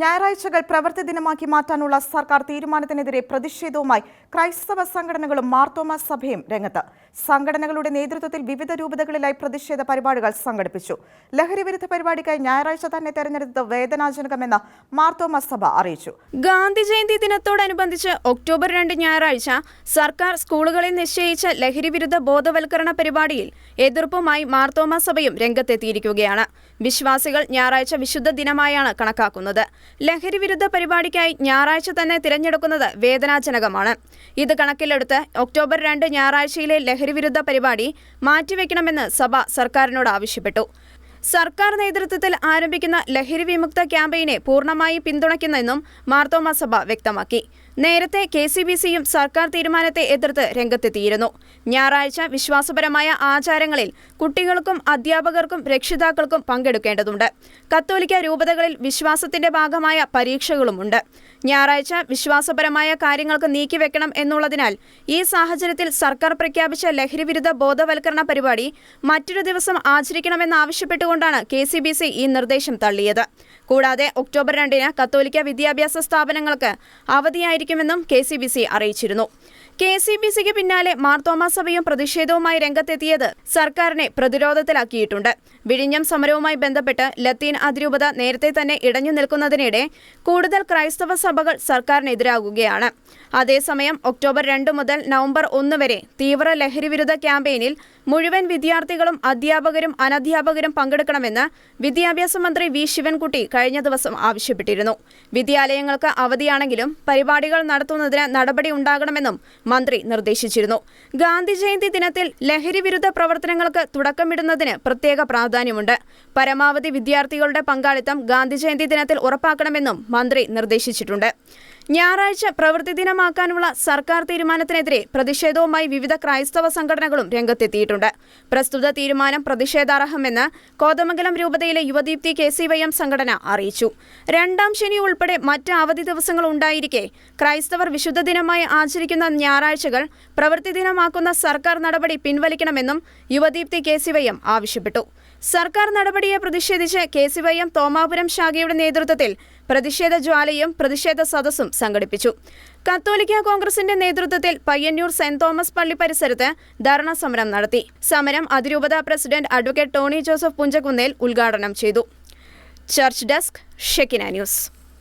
ഞായറാഴ്ചകൾ പ്രവൃത്തി ദിനമാക്കി മാറ്റാനുള്ള സർക്കാർ തീരുമാനത്തിനെതിരെ പ്രതിഷേധവുമായി ക്രൈസ്തവ സംഘടനകളും മാർത്തോമ സഭയും രംഗത്ത്. സംഘടനകളുടെ നേതൃത്വത്തിൽ വിവിധ രൂപതകളിലായി പ്രതിഷേധ പരിപാടികൾ സംഘടിപ്പിച്ചു. ലഹരി വിരുദ്ധ പരിപാടിക്കായി ഞായറാഴ്ച തന്നെ തെരഞ്ഞെടുത്തത് വേദനാജനകമെന്ന് മാർത്തോമ സഭ അറിയിച്ചു. ഗാന്ധി ജയന്തി ദിനത്തോടനുബന്ധിച്ച് ഒക്ടോബർ രണ്ട് ഞായറാഴ്ച സർക്കാർ സ്കൂളുകളിൽ നിശ്ചയിച്ച ലഹരിവിരുദ്ധ ബോധവൽക്കരണ പരിപാടിയിൽ എതിർപ്പുമായി മാർത്തോമ സഭയും രംഗത്തെത്തിയിരിക്കുകയാണ്. വിശ്വാസികൾ ഞായറാഴ്ച വിശുദ്ധ ദിനമായാണ് കണക്കാക്കുന്നത്. ലഹരിവിരുദ്ധ പരിപാടിക്കായി ഞായറാഴ്ച തന്നെ തിരഞ്ഞെടുക്കുന്നത് വേദനാജനകമാണ്. ഇത് കണക്കിലെടുത്ത് ഒക്ടോബർ രണ്ട് ഞായറാഴ്ചയിലെ ലഹരിവിരുദ്ധ പരിപാടി മാറ്റിവെക്കണമെന്ന് സഭ സർക്കാരിനോട് ആവശ്യപ്പെട്ടു സർക്കാർ നേതൃത്വത്തിൽ ആരംഭിക്കുന്ന ലഹരി വിമുക്ത ക്യാമ്പയിനെ പൂർണമായി പിന്തുണയ്ക്കുന്നെന്നും മാർത്തോമ സഭ വ്യക്തമാക്കി. നേരത്തെ കെ സി ബി സിയും സർക്കാർ തീരുമാനത്തെ എതിർത്ത് രംഗത്തെത്തിയിരുന്നു. ഞായറാഴ്ച വിശ്വാസപരമായ ആചാരങ്ങളിൽ കുട്ടികൾക്കും അധ്യാപകർക്കും രക്ഷിതാക്കൾക്കും പങ്കെടുക്കേണ്ടതുണ്ട്. കത്തോലിക്ക രൂപതകളിൽ വിശ്വാസത്തിന്റെ ഭാഗമായ പരീക്ഷകളുമുണ്ട്. ഞായറാഴ്ച വിശ്വാസപരമായ കാര്യങ്ങൾക്ക് നീക്കിവെക്കണം എന്നുള്ളതിനാൽ ഈ സാഹചര്യത്തിൽ സർക്കാർ പ്രഖ്യാപിച്ച ലഹരിവിരുദ്ധ ബോധവൽക്കരണ പരിപാടി മറ്റൊരു ദിവസം ആചരിക്കണമെന്നാവശ്യപ്പെട്ടുകൊണ്ടാണ് കെ ഈ നിർദ്ദേശം തള്ളിയത്. കൂടാതെ ഒക്ടോബർ രണ്ടിന് കത്തോലിക്ക വിദ്യാഭ്യാസ സ്ഥാപനങ്ങൾക്ക് അവധിയായിരിക്കുമെന്നും കെ അറിയിച്ചിരുന്നു. കെ സി ബി സിക്ക് പിന്നാലെ മാർത്തോമാ സഭയും പ്രതിഷേധവുമായി രംഗത്തെത്തിയത് സർക്കാരിനെ പ്രതിരോധത്തിലാക്കിയിട്ടുണ്ട്. വിഴിഞ്ഞം സമരവുമായി ബന്ധപ്പെട്ട് ലത്തീൻ അതിരൂപത നേരത്തെ തന്നെ ഇടഞ്ഞു നിൽക്കുന്നതിനിടെ കൂടുതൽ ക്രൈസ്തവ സഭകൾ സർക്കാരിനെതിരാകുകയാണ്. അതേസമയം ഒക്ടോബർ രണ്ട് മുതൽ നവംബർ ഒന്ന് വരെ തീവ്ര ലഹരിവിരുദ്ധ ക്യാമ്പയിനിൽ മുഴുവൻ വിദ്യാർത്ഥികളും അധ്യാപകരും അനധ്യാപകരും പങ്കെടുക്കണമെന്ന് വിദ്യാഭ്യാസ മന്ത്രി വി ശിവൻകുട്ടി കഴിഞ്ഞ ദിവസം ആവശ്യപ്പെട്ടിരുന്നു. വിദ്യാലയങ്ങൾക്ക് അവധിയാണെങ്കിലും പരിപാടികൾ നടത്തുന്നതിന് നടപടി ഉണ്ടാകണമെന്നും മന്ത്രി നിർദ്ദേശിച്ചിരുന്നു. ഗാന്ധി ജയന്തി ദിനത്തിൽ ലഹരി വിരുദ്ധ പ്രവർത്തനങ്ങൾക്ക് തുടക്കമിടുന്നതിന് പ്രത്യേക പ്രാധാന്യമുണ്ട്. പരമാവധി വിദ്യാർത്ഥികളുടെ പങ്കാളിത്തം ഗാന്ധി ജയന്തി ദിനത്തിൽ ഉറപ്പാക്കണമെന്നും മന്ത്രി നിർദ്ദേശിച്ചിട്ടുണ്ട്. ഞായറാഴ്ച പ്രവൃത്തി ദിനമാക്കാനുള്ള സർക്കാർ തീരുമാനത്തിനെതിരെ പ്രതിഷേധവുമായി വിവിധ ക്രൈസ്തവ സംഘടനകളും രംഗത്തെത്തിയിട്ടുണ്ട്. പ്രസ്തുത തീരുമാനം പ്രതിഷേധാർഹമെന്ന് കോതമംഗലം രൂപതയിലെ Yuvadeepthi K C Y M സംഘടന അറിയിച്ചു. രണ്ടാം ശനി ഉൾപ്പെടെ മറ്റ് അവധി ദിവസങ്ങൾ ഉണ്ടായിരിക്കെ ക്രൈസ്തവർ വിശുദ്ധ ദിനമായി ആചരിക്കുന്ന ഞായറാഴ്ചകൾ പ്രവൃത്തി ദിനമാക്കുന്ന സർക്കാർ നടപടി പിൻവലിക്കണമെന്നും Yuvadeepthi K C Y M ആവശ്യപ്പെട്ടു. സർക്കാർ നടപടിയെ പ്രതിഷേധിച്ച് K C Y M Thomapuram ശാഖയുടെ നേതൃത്വത്തിൽ പ്രതിഷേധ ജ്വാലയും പ്രതിഷേധ സദസ്സും സംഘടിപ്പിച്ചു. കത്തോലിക്ക കോൺഗ്രസിന്റെ നേതൃത്വത്തിൽ പയ്യന്നൂർ സെന്റ് തോമസ് പള്ളി പരിസരത്ത് ധർണ സമരം നടത്തി. സമരം അതിരൂപത president advocate Tony Joseph Punchakunnel ഉദ്ഘാടനം ചെയ്തു. Church desk Shekinah news.